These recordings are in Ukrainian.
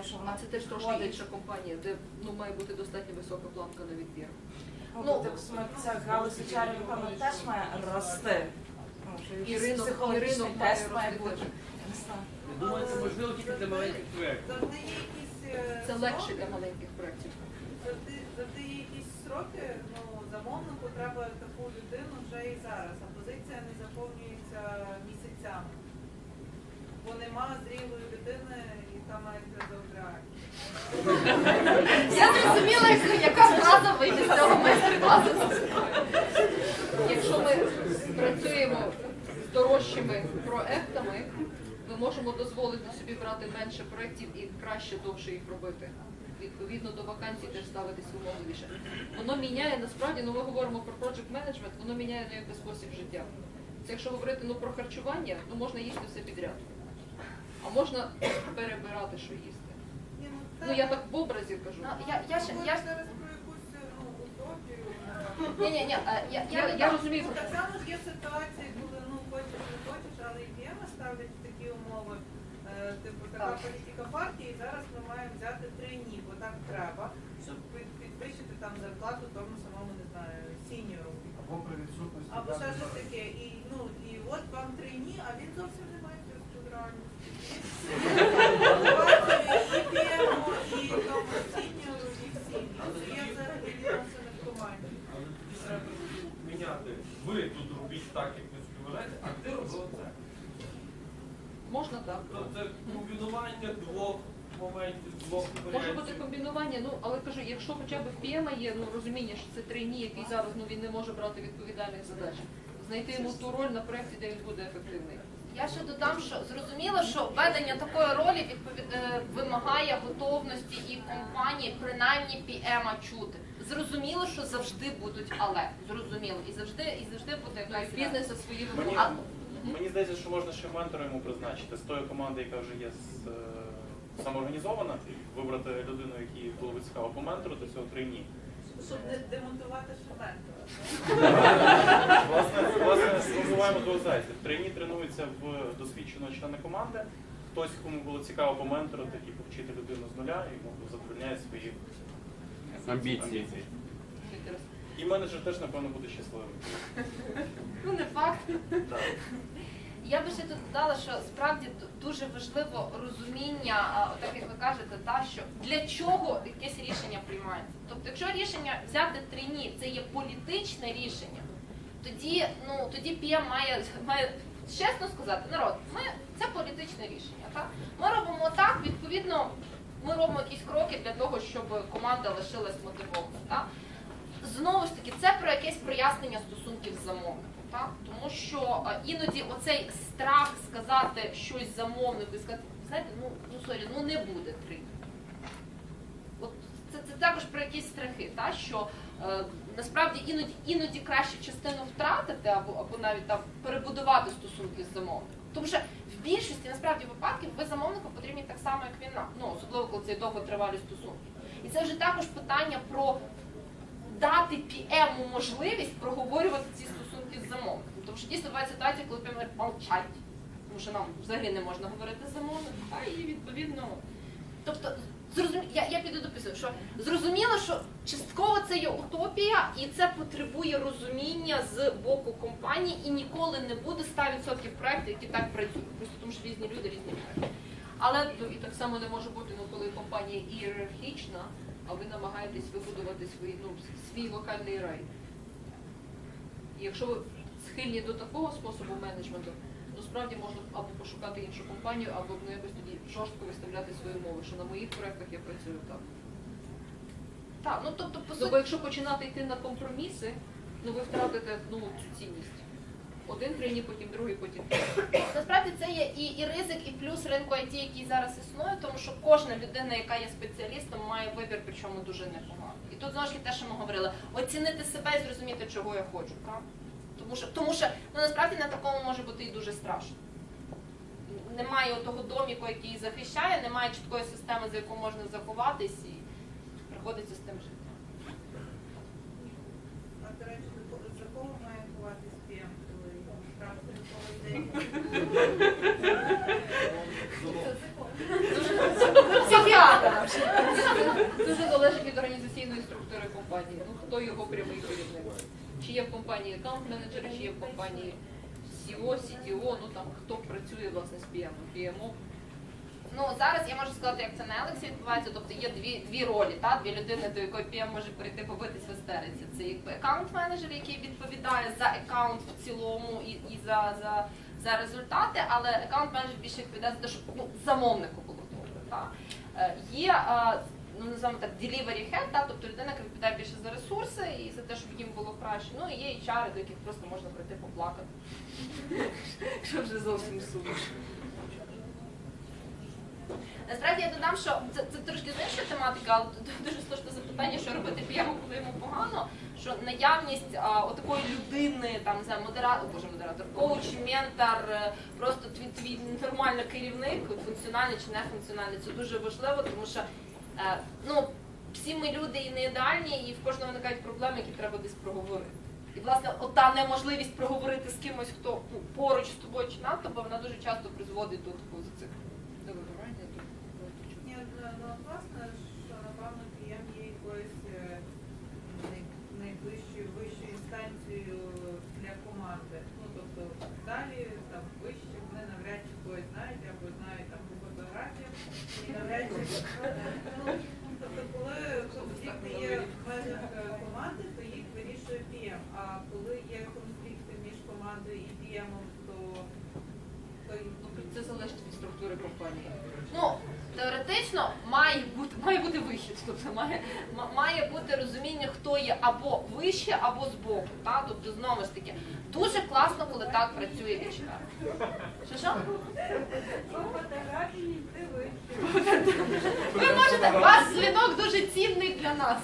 розумію, що А вона це теж трошки інша компанія, де ну має бути достатньо висока планка на відбір. Ну, Ну, так ця галузь HR, напевно, теж має рости. І ринок, і ринок має тест має бути. Думаю, це можливо тільки для маленьких проєктів. Е, Це легше для маленьких проєктів. Завжди, завжди є якісь сроки, ну, замовнику треба таку людину вже і зараз, а позиція не заповнюється місяцями. Бо нема зрілої людини, яка має реальністю. Я зрозуміла, яка фраза вийде з цього майстер-класу. Якщо ми працюємо з дорожчими проектами, ми можемо дозволити собі брати менше проєктів і краще довше їх робити. Відповідно до вакансій теж ставитись вимогливіше. Воно міняє насправді, ну ми говоримо про project management, воно міняє ну, якби спосіб життя. Це якщо говорити ну, про харчування, ну можна їсти все підряд. А можна перебирати, що їсти. Ні, Ну я так в образі кажу. Ну, я, я, ще- я, зараз про якусь ну, утопію. ні, ні, ні, е, я, Я, я, я розумію, Ну, про так само ж є ситуації, коли ну хочеш не хочеш, але і п'єма ставлять такі умови. Е, Типу така Так. політика партії, і зараз ми маємо взяти три ні, бо так треба, щоб під- підвищити там зарплату тому самому, не знаю, сіньору. Або при відсутності Або ще даних щось таке. І ну і от вам три ні, а він зовсім міняти. Ви тут робіть так, як ви собі а ти роби оце. можна так. Це комбінування двох моментів, двох Може бути комбінування, ну але кажу, якщо хоча б в ПМ є ну розуміння, що це трейні, який зараз ну він не може брати відповідальних задач. Знайти йому ту роль на проєкті, де він буде ефективний. Я ще додам, що зрозуміло, що введення такої ролі відповід... е, вимагає готовності і компанії, принаймні PM чути. Зрозуміло, що завжди будуть але. Зрозуміло. І завжди, і завжди буде Ну, якась бізнесу свої Мені, вимоги. мені здається, що можна ще ментора йому призначити з тої команди, яка вже є з, е, самоорганізована, вибрати людину, якій було б цікаво по ментору до цього трейні. Щоб не демонтувати шументора. Власне, власне, розвиваємо двох зайців. Трейні тренуються в досвідченого члена команди. Хтось, кому було цікаво по ментору, і повчити людину з нуля, йому задовольняє свої Амбіції. І менеджер теж, напевно, буде щасливим. Ну, не факт. Я би ще тут додала, що справді дуже важливо розуміння, так як ви кажете, та, що для чого якесь рішення приймається. Тобто, якщо рішення взяти трині, це є політичне рішення, тоді, ну, тоді ПІМ має, має чесно сказати, народ, ми, це політичне рішення. Так? Ми робимо так, відповідно, ми робимо якісь кроки для того, щоб команда лишилась мотивована. Знову ж таки, це про якесь прояснення стосунків з замовником. Так? Тому що е, іноді оцей страх сказати щось замовнику і сказати, знаєте, ну, ну сорі, ну не буде три. От це, це також про якісь страхи, та? що е, насправді іноді, іноді краще частину втратити або, або навіть там перебудувати стосунки з замовником. Тому що в більшості насправді випадків ви замовнику потрібні так само, як він нам. Ну, особливо коли це довготривалі стосунки. І це вже також питання про дати PM можливість проговорювати ці стосунки з замовником. Тому що дійсно буває ситуація, коли говорить мовчать, тому що нам взагалі не можна говорити з замовником, а і відповідно. Тобто, зрозумі... я, я піду дописую, що зрозуміло, що частково це є утопія, і це потребує розуміння з боку компанії, і ніколи не буде 100% проєктів, які так працюють. Просто тому що різні люди, різні проєкти. Але Ну і так само не може бути, ну коли компанія ієрархічна, а ви намагаєтесь вибудувати свій, ну, свій локальний рай. І якщо ви схильні до такого способу менеджменту, то справді можна або пошукати іншу компанію, або ну, якось тоді жорстко виставляти свої умови, що на моїх проєктах я працюю так. так, ну тобто по Ну, суті. бо якщо починати йти на компроміси, ну ви втратите ну, цю цінність. Один трені, потім другий, потім третій. Насправді це є і, і ризик, і плюс ринку IT, який зараз існує, тому що кожна людина, яка є спеціалістом, має вибір, причому дуже непоганий. І тут знову ж таки те, що ми говорили, оцінити себе і зрозуміти, чого я хочу. Так? Тому що, тому що ну, насправді на такому може бути і дуже страшно. Немає того доміку, який захищає, немає чіткої системи, за яку можна заховатись, і приходиться з тим жити. А до речі, за кого- за кого має ховатись ПМ, коли трапити до кого йде? Психіатр. треба вже. Дуже залежить від організаційної структури компанії. Ну хто його прямий керівник? Чи є в компанії аккаунт-менеджери, чи є в компанії CEO, CTO, ну там хто працює власне з. PMO. Ну зараз я можу сказати, як це на Елексі відбувається. Тобто є дві дві ролі, та дві людини, до якої PM може прийти побитись в істериці. Це якби аккаунт-менеджер, який відповідає за аккаунт в цілому і, і за, за, за результати, але аккаунт-менеджер більше відповідає за те, щоб ну, замовнику було добре. Е, Є е, ну називаємо так delivery head, та, тобто людина, яка відповідає більше за ресурси і за те, щоб їм було краще. Ну і є HR, до яких просто можна прийти поплакати. Якщо вже зовсім сумно. Насправді я додам, що це, це трошки з іншої тематики, але дуже слушне запитання, що робити п'ємо, коли йому погано. Що наявність а, отакої людини, там знаю, модератор, боже модератор, коуч, ментор, е, просто твій твій нормальний керівник, функціональний чи не функціональний, це дуже важливо, тому що ну всі ми люди і не ідеальні, і в кожного виникають проблеми, які треба десь проговорити. І власне ота неможливість проговорити з кимось, хто ну, поруч з тобою чи над тобою, вона дуже часто призводить до такого до- Ні, ну, ну, власне, що напевно клієнт є якоюсь е, найближчою вищою інстанцією для команди. Ну тобто далі там вище вони навряд чи когось знають або знають там по фотографіях і навряд чи ну, тобто, коли конфлікти є в межах команди, то їх вирішує PM. А коли є конфлікти між командою і PM, то, Це залежить від структури компанії. Ну, теоретично має бути має бути вихід. Тобто має, має бути розуміння, хто є або вище, або збоку. Та? Тобто, знову ж таки, дуже класно, коли так працює HR. Що що? По фотографії ти Ви можете, у вас дзвінок дуже цінний для нас.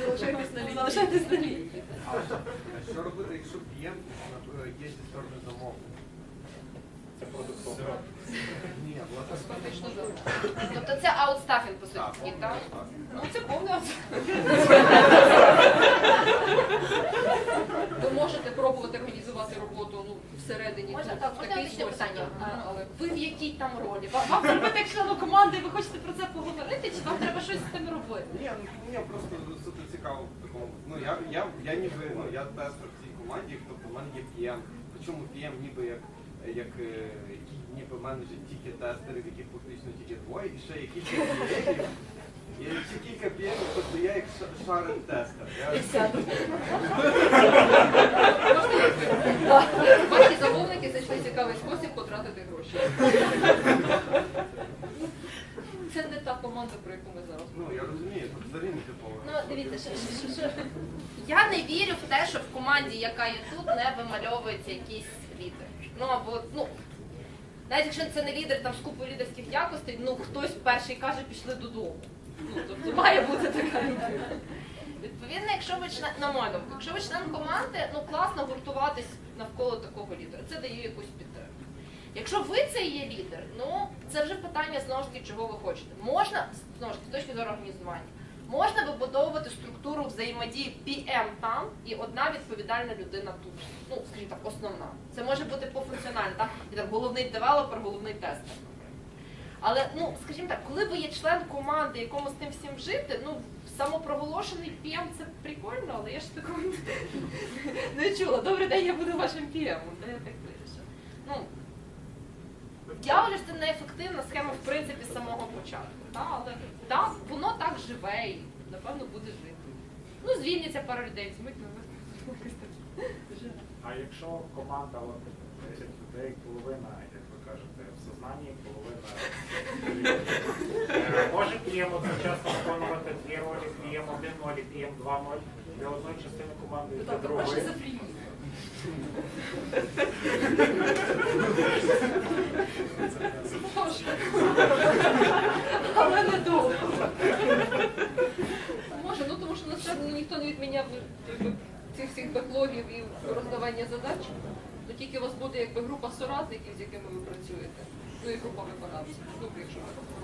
Залишайтесь на лінії. Залишайтесь на лінії. А що робити, якщо клієнт е, є зі сторони замовника? Це так. Тобто це аутстафінг, по суті, Так, такий, так? Ну, це повний аутстафінг. Ви можете пробувати організувати роботу ну, всередині Можна тут, так, в можна такий ще спосіб, питання. А, але Ви в якій там ролі? Ва- Вам зробити як члену команди, ви хочете про це поговорити, чи вам треба щось з тим робити? Ні, ну мені просто суто цікаво в такому. Ну я, я, я ніби, ну я тестер в цій команді, тобто в мене є PM. Причому PM ніби як, як е, який ніби менеджер тільки тестерів, яких фактично тільки двоє, і ще є кілька. Є ще кілька PM, тобто я як ша- шарик тестер. Ваші замовники знайшли цікавий спосіб потратити гроші. Це не та команда, про яку ми зараз. ну я розумію, тут взагалі не типово. Ну, дивіться, що, що, що, що. Я не вірю в те, що в команді, яка є тут, не вимальовується лідер. Ну або ну. Навіть якщо це не лідер там з купою лідерських якостей, ну хтось перший каже, пішли додому. Ну, тобто має бути така людина. Відповідно, якщо ви член, на мою якщо ви член команди, ну класно гуртуватись навколо такого лідера. Це дає якусь підтримку. Якщо ви це є лідер, ну це вже питання знову ж таки, чого ви хочете. Можна знову ж таки, з точки зору організування, можна вибудовувати структуру взаємодії PM там і одна відповідальна людина тут. Ну, скажімо так, основна. Це може бути пофункціонально, так? І так головний девелопер, головний тестер. Але ну, скажімо так, коли ви є член команди, якому з тим всім жити, ну самопроголошений PM це прикольно, але я ж такого не- чула. Добрий день, я буду вашим PM. Ну, я вважаю, що це неефективна схема, в принципі, з самого початку. Та? Але так, воно так живе і, напевно, буде жити. Ну, звільняться пару людей, нових. А якщо команда 10 людей, половина, як ви кажете, в сознанні, половина. Е, Може п'ємо одночасно виконувати дві ролі, п'ємо один ноль п'ємо два ноль для одної частини команди і для другої. За. Але не довго. Може, ну тому що насправді ніхто не відміняв цих всіх беклогів і роздавання задач. То тільки у вас буде якби група соратників, з якими ви працюєте. Ну і група виконавців. Ну, якщо говорити.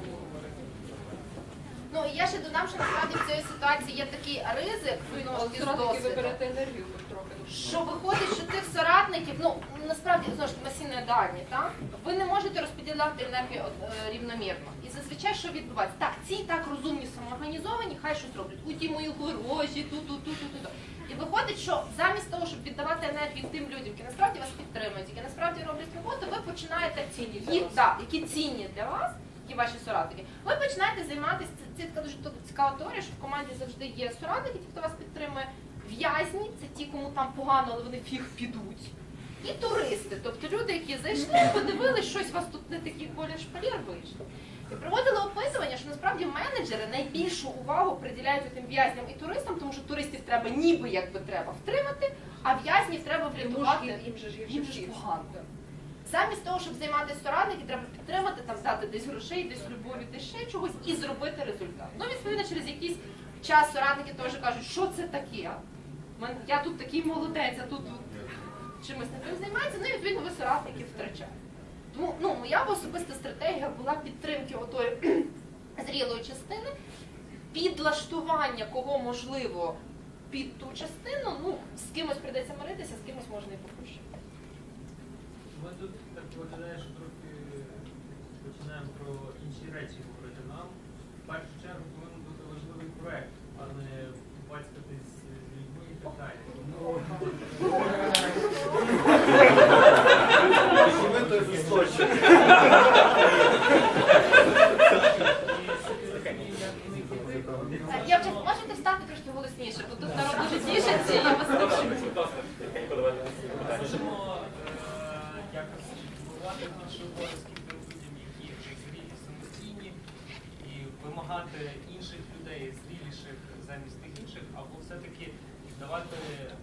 Ну і я ще додам, що насправді в цій ситуації є такий ризик, Ну, з досвіду. енергію трохи. Що виходить, що тих соратників, ну насправді знову ж ми всі не ідеальні, так? Ви не можете розподіляти енергію е, рівномірно. І зазвичай що відбувається? Так, ці і так розумні, самоорганізовані, хай щось роблять. У ті мої гроші, тут, тут, тут, тут, тут. І виходить, що замість того, щоб віддавати енергію тим людям, які насправді вас підтримують, які насправді роблять роботу, ви починаєте їх, да, які цінні для вас, які ваші соратники, ви починаєте займатися. Це, така дуже цікава теорія, що в команді завжди є соратники, ті, хто вас підтримує. В'язні це ті, кому там погано, але вони фіг підуть. І туристи, тобто люди, які зайшли, подивились, щось у вас тут не такий колір шпалір вийшов. І проводили опитування, що насправді менеджери найбільшу увагу приділяють тим в'язням і туристам, тому що туристів треба ніби якби треба втримати, а в'язнів треба врятувати. Їм же ж погано. Замість того, щоб займатися соратники, треба підтримати, там дати десь грошей, десь любові, десь ще чогось і зробити результат. Ну, відповідно, через якийсь час соратники теж кажуть, що це таке? Я тут такий молодець, а тут чимось не тим займається, ну і відповідно ви соратників втрачаєте. Тому ну, моя особиста стратегія була підтримки отої зрілої частини, підлаштування кого можливо під ту частину, ну, з кимось прийдеться миритися, з кимось можна і попрощати. Ми тут так виглядає, що трохи починаємо про інші речі говорити. Нам в першу чергу повинен бути важливий проект, а не бачитись з людьми і так далі. Вже можете стати трошки голосніше, бо тут народ дуже тішиться, і я вас не чую. Будь ласка, подавайте питання. можемо е, якось наші обов'язки тим людям, які зрілі, самостійні, і вимагати інших людей, зріліших замість тих інших, або все-таки давати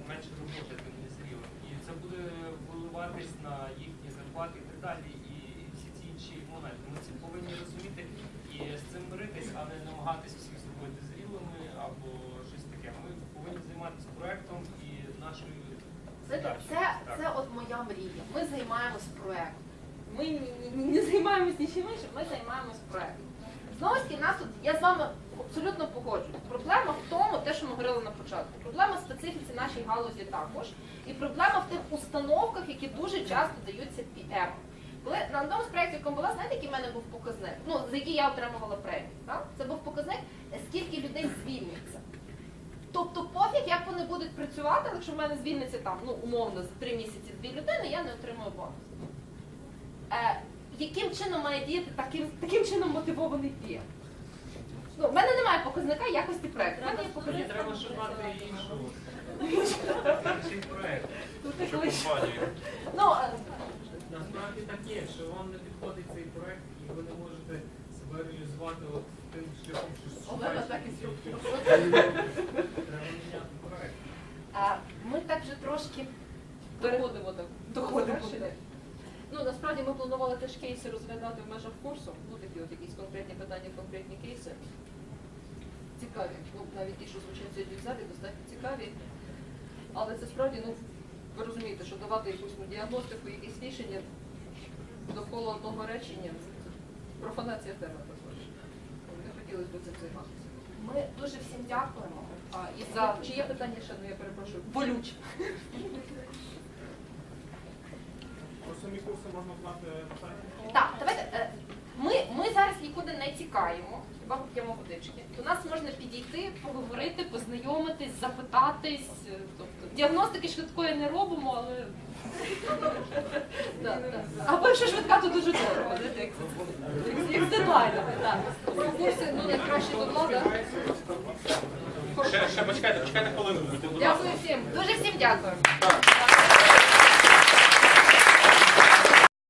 менше роботи тим незрілим. І це буде виливатись на їхні зарплати і так далі, і всі ці інші моменти. Ми це повинні розуміти і з цим миритись, а не намагатись всіх зробити зрілими або щось таке. Ми повинні займатися проектом і нашою Знаєте, задачею. це, Так. це от моя мрія. Ми займаємось проектом. Ми ні- ні- не займаємось нічим ми займаємось проектом. Знову ж таки, нас тут, я з вами абсолютно погоджуюсь. Проблема в тому, те, що ми говорили на початку. Проблема в специфіці нашій галузі також. І проблема в тих установках, які дуже часто даються PM. Коли на одному з проєктів, якому була, знаєте, який в мене був показник? Ну, за який я отримувала премію. Так? Це був показник, скільки людей звільниться. Тобто пофіг, як вони будуть працювати, якщо в мене звільниться там, ну, умовно, за три місяці дві людини, я не отримую бонус. Е, яким чином має діяти таким, таким чином мотивований пір? Ну, в мене немає показника якості проєкту. В мене є Мені треба шукати іншу інший компанію? Ну, е, Насправді так є, що вам не підходить цей проект, і ви не можете себе реалізувати от тим шляхом, що Олена шукаєте так і зробила. Треба міняти проект. а ми так вже трошки Доходимо до доходимо. Насправді ми планували теж кейси розглядати в межах курсу. Ну такі от якісь конкретні питання, конкретні кейси. Цікаві. Ну навіть ті, що звучать сьогодні в залі, достатньо цікаві. Але це справді, ну ви розумієте, що давати якусь ну, діагностику, якісь рішення довкола одного речення профанація теми також. Не хотілося б цим займатися. Ми дуже всім дякуємо. А, і за чи є питання ще? Ну я перепрошую. Болюче. Самі курси можна знати на сайті? Так, давайте. е, Ми, ми зараз нікуди не тікаємо, хіба поп'ємо водички. До нас можна підійти, поговорити, познайомитись, запитатись. е, Тобто діагностики швидкої не робимо, але Да, да. або якщо швидка, то дуже дорого. Як, так. про курси ну найкраще до влада. Ще, ще почекайте, почекайте хвилину. Дякую всім. Дуже всім дякую.